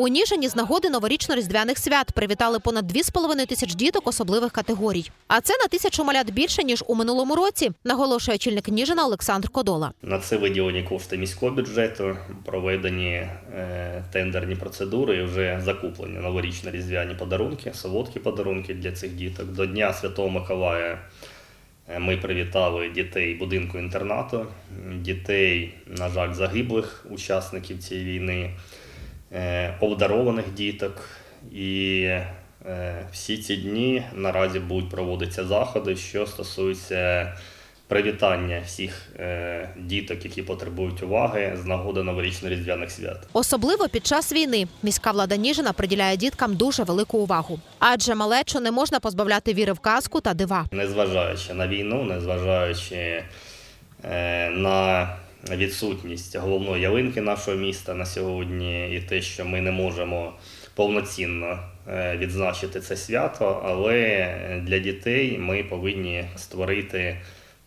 У Ніжині з нагоди новорічно-різдвяних свят привітали понад 2,5 тисяч діток особливих категорій. А це на тисячу малят більше ніж у минулому році, наголошує очільник Ніжина Олександр Кодола. На це виділені кошти міського бюджету, проведені е, тендерні процедури і вже закуплені новорічні різдвяні подарунки, солодкі подарунки для цих діток. До Дня Святого Миколая е, ми привітали дітей будинку інтернату, дітей, на жаль, загиблих учасників цієї війни, обдарованих діток. І е, всі ці дні наразі будуть проводитися заходи, що стосуються привітання всіх е, діток, які потребують уваги з нагоди новорічно-різдвяних свят. Особливо під час війни міська влада Ніжина приділяє діткам дуже велику увагу, адже малечу не можна позбавляти віри в казку та дива. Незважаючи на війну, незважаючи е, на відсутність головної ялинки нашого міста на сьогодні, і те, що ми не можемо повноцінно е, відзначити це свято, але для дітей ми повинні створити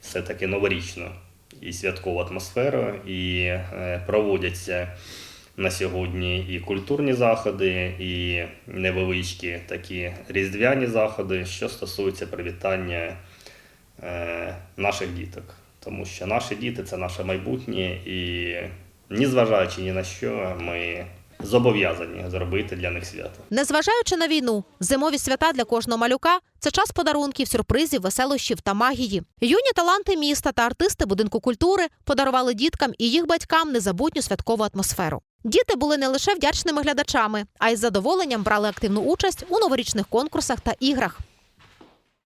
все-таки новорічну і святкову атмосферу, і е, проводяться на сьогодні і культурні заходи, і невеличкі такі різдвяні заходи, що стосуються привітання е, наших діток. Тому що наші діти це наше майбутнє, і незважаючи ні на що, ми зобов'язані зробити для них свято. Незважаючи на війну, зимові свята для кожного малюка це час подарунків, сюрпризів, веселощів та магії. Юні таланти міста та артисти будинку культури подарували діткам і їх батькам незабутню святкову атмосферу. Діти були не лише вдячними глядачами, а й з задоволенням брали активну участь у новорічних конкурсах та іграх.